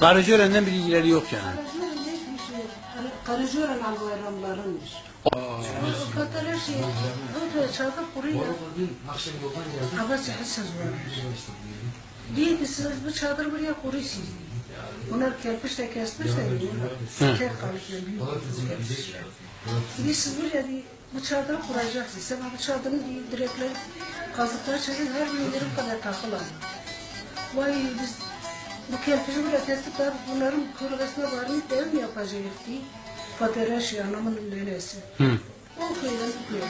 Karıcıören'den bilgileri yok yani. Karacören hiçbir şey. Hani Karacören al bayramlarınmış. Fakat her şey böyle çadır kuruyor. Hava. Diye ki siz bu çadır buraya kuruyorsunuz. Bunlar kerpiç de kesmiş de diyorlar. Tek büyük kerpiçler. Diye siz buraya diye, bu çadırı kuracaksınız. Sen bu çadırın diye direkler kazıklar çekin her bir yerim kadar takılan. Vay biz bu kerpiçi buraya kestik abi bunların kırılısına varmayıp da ev mi yapacağız diye. Fatereş anamın nenesi. Hı. O köyden tutuyor.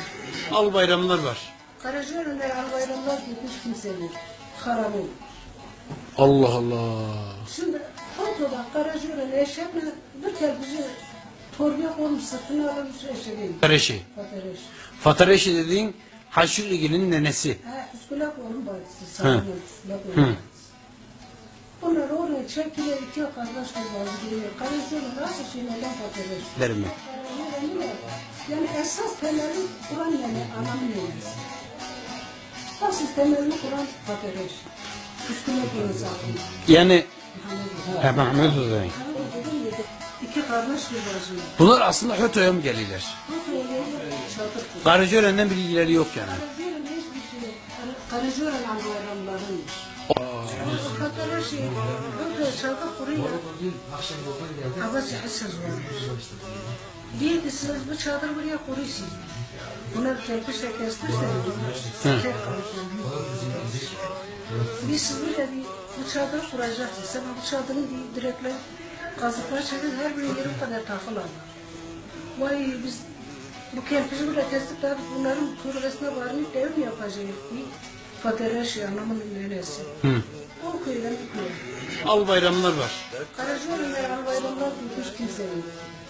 Al bayramlar var. Karacaören'de albayramlar gitmiş kimsenin. Haramın. Allah Allah. Şimdi fotoda Karacaören eşekle bir kerpiçi torbaya koymuş sırtına almış eşeği. Fatareşi. Fatereş. Fatareşi dediğin Haşır nenesi. Ha, üskülak onun bacısı. Üskülak onun. Onlar oraya çektiler iki kardeş bir bazı geliyor. Karacaören nasıl şey neden Fatereş? Derim mi? Yani esas temeli Kur'an yani anamın yenisi. Asıl temelini Kur'an Fatereş. Üskülak onun zaten. Yani He, Mehmet Uzay. İki kardeş bacı. Bunlar aslında Hötö'ye mi gelirler? Kur. Karıcıören'den bilgileri yok yani. Karacaören hiçbir şey yok. Karacaören al bayramlarınmış. Fakat her şey böyle çadır kuruyor. Hava sıhhatsız varmış. Diye ki siz bu çadır buraya kuruyorsunuz. Bunlar kerpiçle kesmiş de diyorlar. Tek kalıp büyük. Biz siz buraya bir bu çadırı kuracaksınız. Sen bu çadırın direkler kazıklar çekin her bir yerim kadar takılan. Vay biz bu kerpiçi buraya kestik de biz bunların kırılısına varmayıp da ev mi yapacağız diye. Fatereş anamın nenesi. Hı. O köyden tutuyor. Al bayramlar var. Karacaoğlu'nda albayramlar tutmuş kimsenin.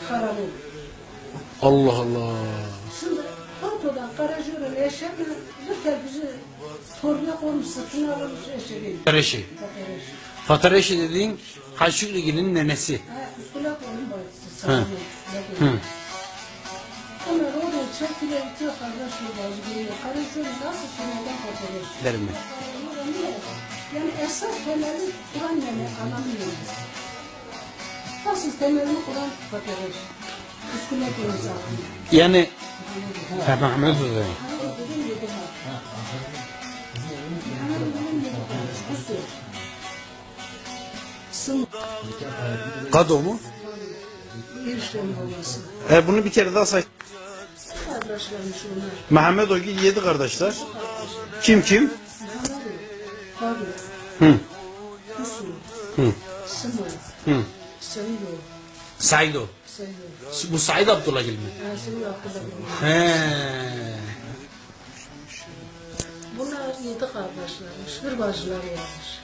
Haramın. Allah Allah. Şimdi fotodan Karacaoğlu'nun eşeğiyle bir kerpiçi torbaya koymuş sırtına almış eşeği. Fatareşi. Fatereş. Fatareşi dediğin Haşır Ligi'nin nenesi. Ha, üskülak onun bacısı. Hı. Oraya çektiler iki kardeş bir bazı geliyor. Karacaoğlu nasıl Fatereş? Derim mi? Yani esas temeli Kur'an yani anamın yenisi. Asıl temelini Kur'an. Üskülak onun zaten. Yani Mehmet Uzay. Sın Kado mu? Erişte'nin babası. E bunu bir kere daha say. Kardeşlermiş onlar. Mehmet Ogi yedi kardeşler. Kim kim? Tabi. Hı. Kusu. Hı. Sıma. Hı. Saido. Sayıyor. Bu Said Abdullah Gil mi? Abdullah He. Bunlar yedi kardeşlermiş. Bir bacılar varmış.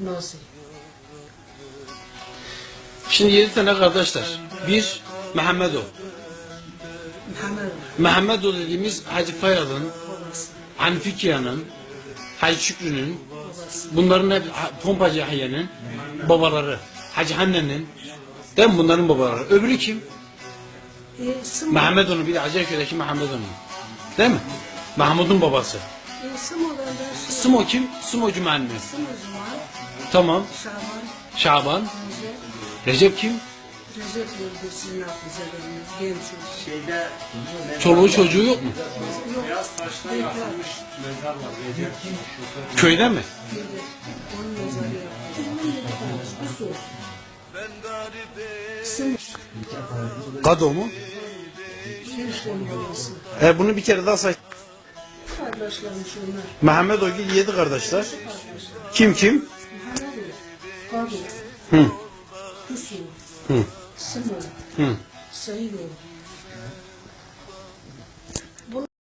Nasıl? Şimdi yedi tane kardeşler. Bir Mehmet o. Muhammed Mehmet o dediğimiz Hacı Fayal'ın, babası. Hanfikiyan'ın, Hacı Şükrü'nün, bunların hep Pompacı Yahya'nın babaları. Hacı Hanne'nin, değil mi bunların babaları? Öbürü kim? E. Mehmet onu bir de Hacerköy'deki Mehmet onu. Değil mi? Mahmud'un babası. E, Sıma'dan da şey. Sumo kim? Sumocu mühendis. Sıma Cuma. Tamam. Şaban. Şaban. Recep. Recep kim? Yolda sizin aklınıza geliyor. Genç çocuk. Çoluğu çocuğu yok mu? Beyaz taştan yapılmış mezar var. Recep Köyde mi? Onun mezarı yaptı. Bu soru. Sım. Kado mu? Babası. E bunu bir kere daha say. Kardeşlermiş onlar. Mehmet Ogi yedi kardeşler. Kardeşler. Kim kim? Muhammed Kadir. Hı. Kusu. Hı. Sıma. Hı. Sayıyor.